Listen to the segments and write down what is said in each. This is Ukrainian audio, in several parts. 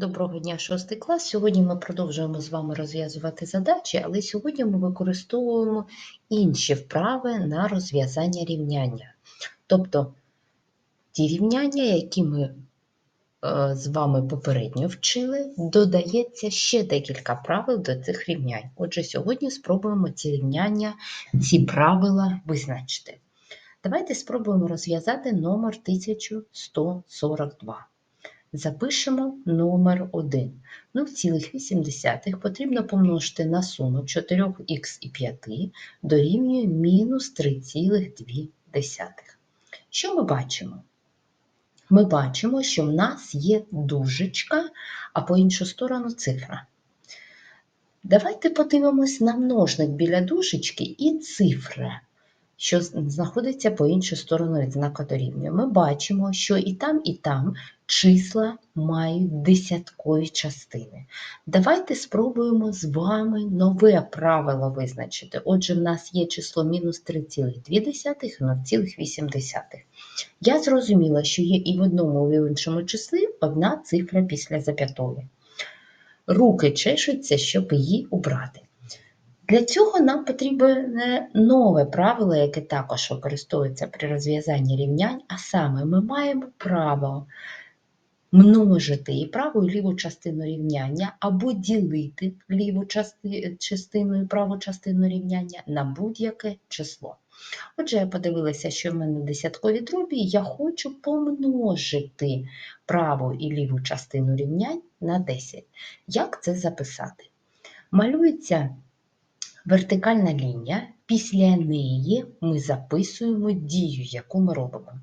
Доброго дня, шостий клас. Сьогодні ми продовжуємо з вами розв'язувати задачі, але сьогодні ми використовуємо інші вправи на розв'язання рівняння. Тобто ті рівняння, які ми е, з вами попередньо вчили, додається ще декілька правил до цих рівнянь. Отже, сьогодні спробуємо ці рівняння, ці правила визначити. Давайте спробуємо розв'язати номер 1142. Запишемо номер 1. 0,8 потрібно помножити на суму 4х і 5 дорівнює мінус 3,2. Що ми бачимо? Ми бачимо, що в нас є дужечка, а по іншу сторону цифра. Давайте подивимось на множник біля дужечки і цифри що знаходиться по іншу сторону від знака дорівнює. Ми бачимо, що і там, і там числа мають десяткові частини. Давайте спробуємо з вами нове правило визначити. Отже, в нас є число мінус 3,2 і 0,8. Я зрозуміла, що є і в одному, і в іншому числі одна цифра після зап'ятої. Руки чешуться, щоб її убрати. Для цього нам потрібне нове правило, яке також використовується при розв'язанні рівнянь, а саме ми маємо право множити і праву і ліву частину рівняння або ділити ліву частину і праву частину рівняння на будь-яке число. Отже, я подивилася, що в мене десяткові дробі, я хочу помножити праву і ліву частину рівнянь на 10. Як це записати? Малюється Вертикальна лінія, після неї ми записуємо дію, яку ми робимо.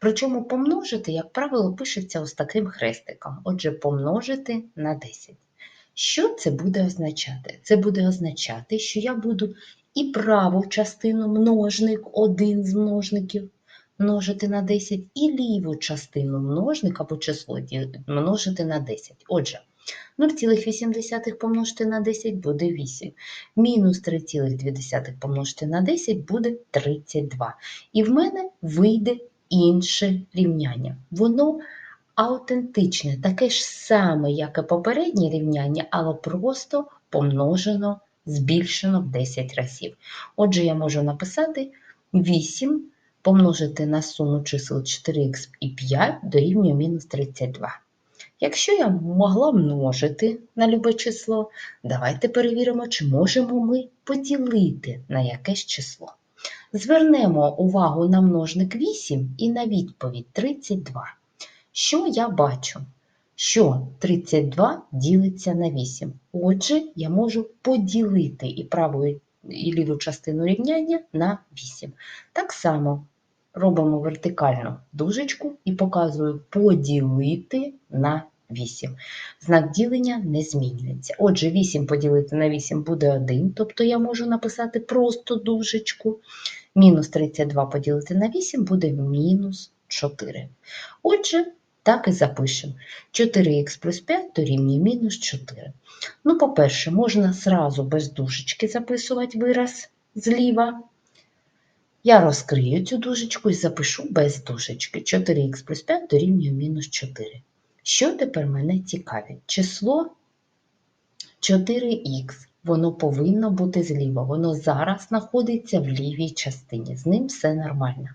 Причому помножити, як правило, пишеться ось таким хрестиком. Отже, помножити на 10. Що це буде означати? Це буде означати, що я буду і праву частину множник, один з множників множити на 10, і ліву частину множник або число множити на 10. Отже, 0,8 помножити на 10 буде 8. Мінус 3,2 помножити на 10 буде 32. І в мене вийде інше рівняння. Воно аутентичне, таке ж саме, як і попереднє рівняння, але просто помножено, збільшено в 10 разів. Отже, я можу написати 8 помножити на суму чисел 4х і 5 дорівнює мінус 32. Якщо я могла множити на любе число, давайте перевіримо, чи можемо ми поділити на якесь число. Звернемо увагу на множник 8 і на відповідь 32. Що я бачу? Що 32 ділиться на 8. Отже, я можу поділити і праву і ліву частину рівняння на 8. Так само робимо вертикальну дужечку і показую поділити на 8. Знак ділення не змінюється. Отже, 8 поділити на 8 буде 1, тобто я можу написати просто дужечку. Мінус 32 поділити на 8 буде мінус 4. Отже, так і запишемо. 4х плюс 5 дорівнює мінус 4. Ну, по-перше, можна зразу без дужечки записувати вираз зліва. Я розкрию цю дужечку і запишу без дужечки. 4х плюс 5 дорівнює мінус 4. Що тепер мене цікавить? Число 4х, воно повинно бути зліва. Воно зараз знаходиться в лівій частині. З ним все нормально.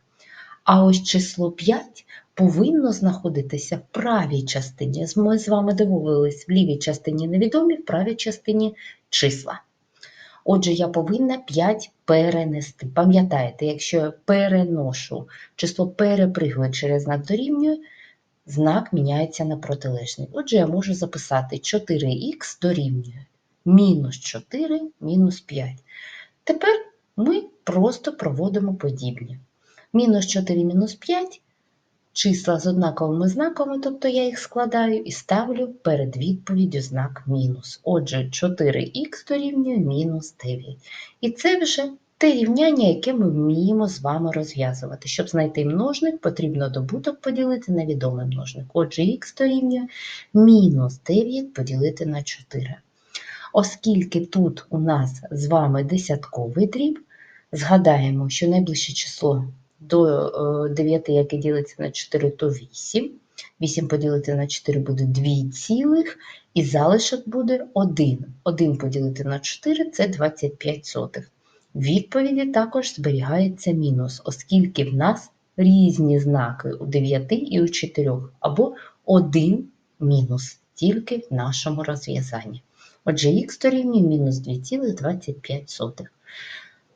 А ось число 5 повинно знаходитися в правій частині. Ми з вами домовились в лівій частині невідомі, в правій частині числа. Отже, я повинна 5 перенести. Пам'ятаєте, якщо я переношу, число перепригує через знак дорівнює, знак міняється на протилежний. Отже, я можу записати 4х дорівнює мінус 4 мінус 5. Тепер ми просто проводимо подібні. Мінус 4 мінус 5 числа з однаковими знаками, тобто я їх складаю і ставлю перед відповіддю знак мінус. Отже, 4х дорівнює мінус 9. І це вже те рівняння, яке ми вміємо з вами розв'язувати. Щоб знайти множник, потрібно добуток поділити на відомий множник. Отже, х дорівнює мінус 9 поділити на 4. Оскільки тут у нас з вами десятковий дріб, згадаємо, що найближче число до 9, е, яке ділиться на 4, то 8. 8 поділити на 4 буде 2 цілих, і залишок буде 1. 1 поділити на 4 це 25 сотих. Відповіді також зберігається мінус, оскільки в нас різні знаки у 9 і у 4, або один мінус тільки в нашому розв'язанні. Отже, х дорівнює мінус 2,25.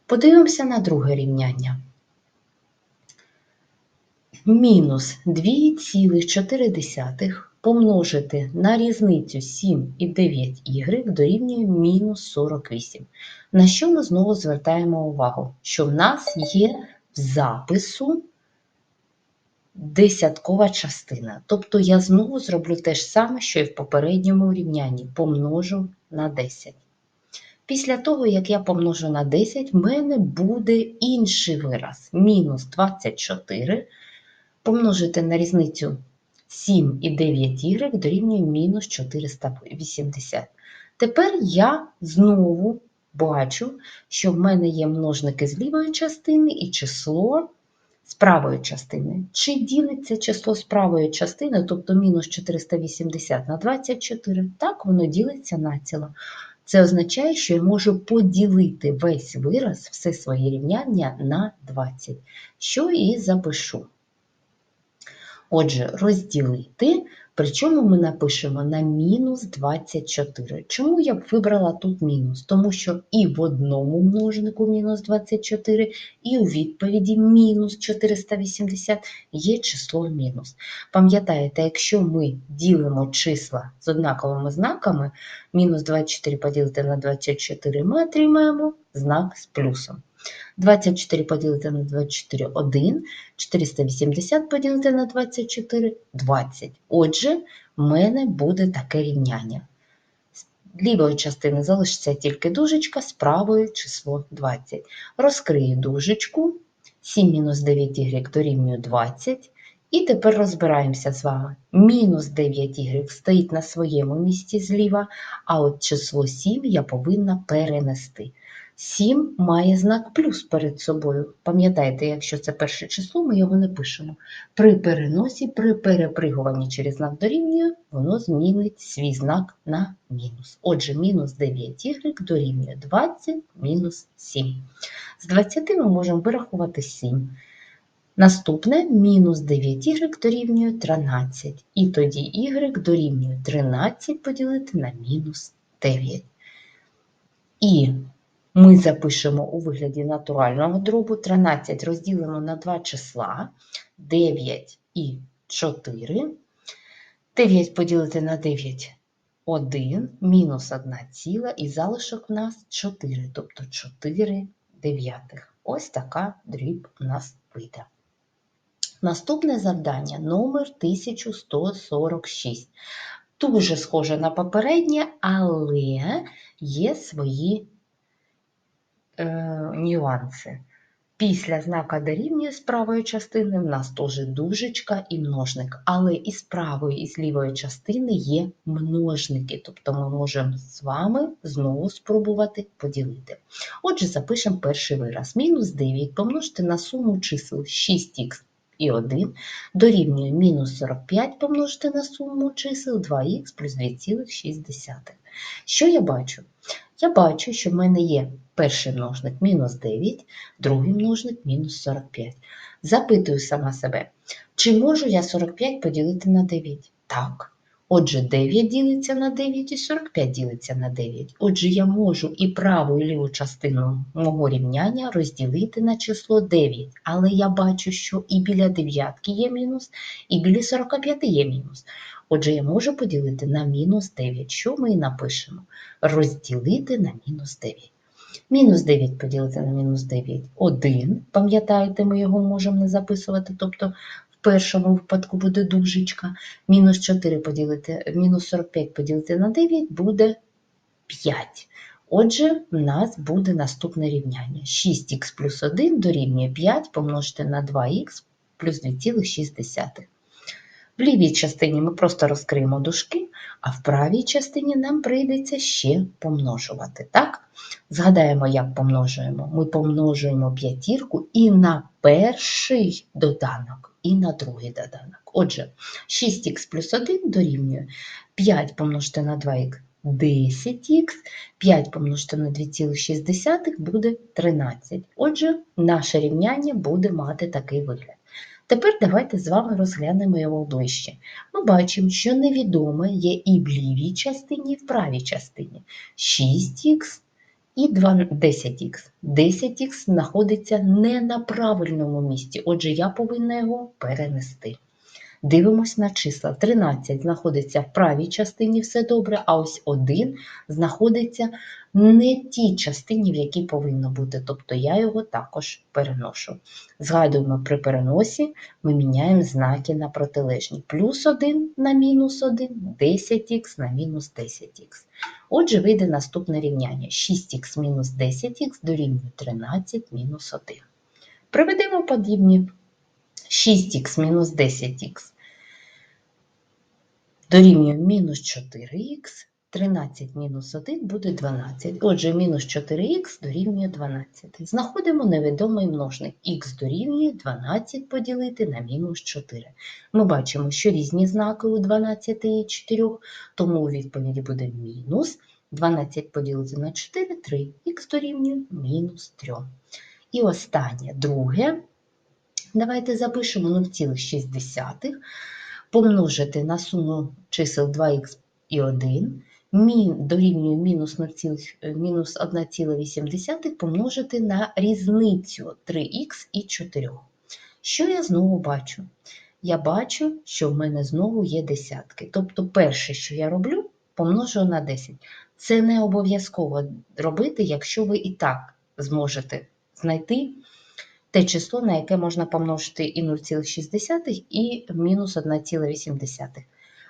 Подивимося на друге рівняння. Мінус 2,4 помножити на різницю 7 і 9 y дорівнює мінус 48. На що ми знову звертаємо увагу? Що в нас є в запису десяткова частина. Тобто я знову зроблю те ж саме, що і в попередньому рівнянні, помножу на 10. Після того, як я помножу на 10, в мене буде інший вираз. Мінус 24 помножити на різницю 7 і 9 y дорівнює мінус 480. Тепер я знову бачу, що в мене є множники з лівої частини і число з правої частини. Чи ділиться число з правої частини, тобто мінус 480 на 24? Так, воно ділиться націло. Це означає, що я можу поділити весь вираз, все своє рівняння на 20, що і запишу. Отже, розділити, причому ми напишемо на мінус 24. Чому я б вибрала тут мінус? Тому що і в одному множнику мінус 24, і у відповіді мінус 480 є число мінус. Пам'ятаєте, якщо ми ділимо числа з однаковими знаками, мінус 24 поділити на 24, ми отримаємо знак з плюсом. 24 поділити на 24 1, 480 поділити на 24 20. Отже, в мене буде таке рівняння. З лівої частини залишиться тільки дужечка, з правої число 20. Розкрию дужечку, 7 мінус 9y дорівнює 20. І тепер розбираємося з вами. Мінус 9y стоїть на своєму місці зліва, а от число 7 я повинна перенести. 7 має знак плюс перед собою. Пам'ятаєте, якщо це перше число, ми його не пишемо. При переносі, при перепригуванні через знак дорівнює, воно змінить свій знак на мінус. Отже, мінус 9y дорівнює 20 мінус 7. З 20 ми можемо вирахувати 7. Наступне мінус 9y дорівнює 13. І тоді y дорівнює 13 поділити на мінус 9. І ми запишемо у вигляді натурального дробу 13 розділимо на два числа 9 і 4. 9 поділити на 9 1, мінус 1 ціла, і залишок у нас 4, тобто 4 дев'ятих. Ось така дріб у нас вийде. Наступне завдання номер 1146. Дуже схоже на попереднє, але є свої е, нюанси. Після знака дорівнює з правої частини в нас теж дужечка і множник, але і з правої, і з лівої частини є множники, тобто ми можемо з вами знову спробувати поділити. Отже, запишемо перший вираз. Мінус 9 помножити на суму чисел 6х і 1 дорівнює мінус 45 помножити на суму чисел 2х плюс 2,6. Що я бачу? Я бачу, що в мене є перший множник мінус 9, другий множник мінус 45. Запитую сама себе, чи можу я 45 поділити на 9? Так. Отже, 9 ділиться на 9 і 45 ділиться на 9. Отже, я можу і праву, і ліву частину мого рівняння розділити на число 9. Але я бачу, що і біля дев'ятки є мінус, і біля 45 є мінус. Отже, я можу поділити на мінус 9. Що ми і напишемо? Розділити на мінус 9. Мінус 9 поділити на мінус 9 1. Пам'ятаєте, ми його можемо не записувати. Тобто в першому випадку буде дужечка. Мінус 4 поділити, мінус 45 поділити на 9 буде 5. Отже, в нас буде наступне рівняння. 6х плюс 1 дорівнює 5 помножити на 2х плюс 2,6. В лівій частині ми просто розкриємо дужки, а в правій частині нам прийдеться ще помножувати. Так? Згадаємо, як помножуємо. Ми помножуємо п'ятірку і на перший доданок, і на другий доданок. Отже, 6х плюс 1 дорівнює 5 помножити на 2х 10х, 5 помножити на 2,6 буде 13. Отже, наше рівняння буде мати такий вигляд. Тепер давайте з вами розглянемо його ближче. Ми бачимо, що невідоме є і в лівій частині, і в правій частині. 6х і 10х. 10х знаходиться не на правильному місці, отже, я повинна його перенести. Дивимось на числа. 13 знаходиться в правій частині, все добре, а ось 1 знаходиться не тій частині, в якій повинно бути. Тобто я його також переношу. Згадуємо, при переносі ми міняємо знаки на протилежні. Плюс 1 на мінус 1, 10х на мінус 10х. Отже, вийде наступне рівняння. 6х мінус 10х дорівнює 13 мінус 1. Приведемо подібні. 6х мінус 10х дорівнює мінус 4х, 13 мінус 1 буде 12. Отже, мінус 4х дорівнює 12. Знаходимо невідомий множник. х дорівнює 12 поділити на мінус 4. Ми бачимо, що різні знаки у 12 і 4, тому у відповіді буде мінус. 12 поділити на 4 3. х дорівнює мінус 3. І останнє, друге. Давайте запишемо 0,6 помножити на суму чисел 2х і 1, мін дорівнює мінус 1,8 помножити на різницю 3х і 4. Що я знову бачу? Я бачу, що в мене знову є десятки. Тобто, перше, що я роблю, помножую на 10. Це не обов'язково робити, якщо ви і так зможете знайти те число, на яке можна помножити і 0,6, і мінус 1,8.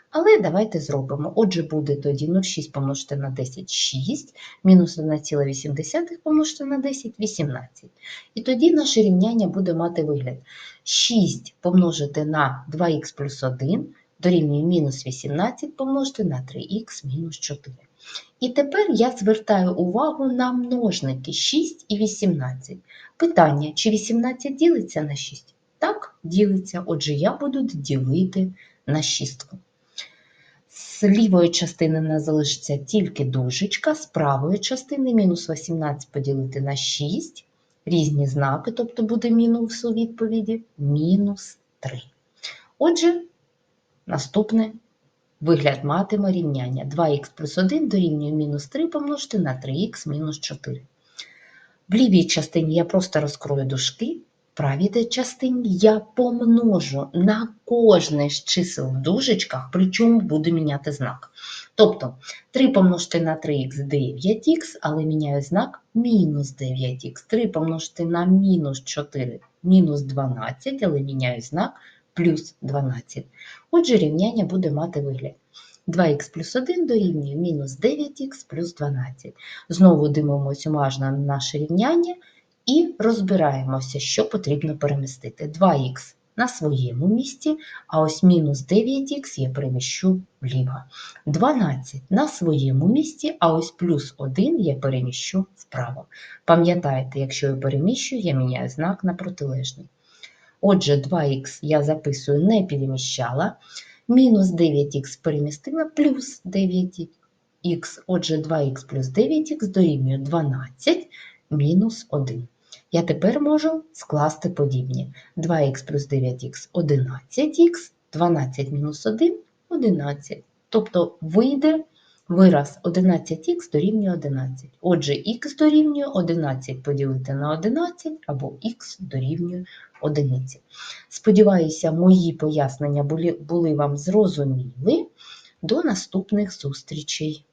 Але давайте зробимо. Отже, буде тоді 0,6 помножити на 10 6, мінус 1,8 помножити на 10 18. І тоді наше рівняння буде мати вигляд. 6 помножити на 2х плюс 1 дорівнює мінус 18 помножити на 3х мінус 4. І тепер я звертаю увагу на множники 6 і 18. Питання, чи 18 ділиться на 6? Так, ділиться. Отже, я буду ділити на 6. З лівої частини не залишиться тільки дужечка, з правої частини мінус 18 поділити на 6. Різні знаки, тобто буде мінус у відповіді мінус 3. Отже, наступне Вигляд матиме рівняння 2х плюс 1 дорівнює мінус 3 помножити на 3х мінус 4. В лівій частині я просто розкрою дужки, в правій частині я помножу на кожне з чисел в дужечках, причому буду міняти знак. Тобто 3 помножити на 3х 9х, але міняю знак мінус 9х. 3 помножити на мінус 4 мінус 12, але міняю знак плюс 12. Отже, рівняння буде мати вигляд. 2х плюс 1 дорівнює мінус 9х плюс 12. Знову дивимося уважно на наше рівняння і розбираємося, що потрібно перемістити. 2х на своєму місці, а ось мінус 9х я переміщу вліво. 12 на своєму місці, а ось плюс 1 я переміщу вправо. Пам'ятаєте, якщо я переміщую, я міняю знак на протилежний. Отже, 2х я записую не переміщала. Мінус 9х перемістила плюс 9х. Отже, 2х плюс 9х дорівнює 12 мінус 1. Я тепер можу скласти подібні. 2х плюс 9х 11х, 12 мінус 1 11. Тобто вийде вираз 11х дорівнює 11. Отже, х дорівнює 11 поділити на 11 або х дорівнює одиниці. Сподіваюся, мої пояснення були вам зрозуміли. До наступних зустрічей!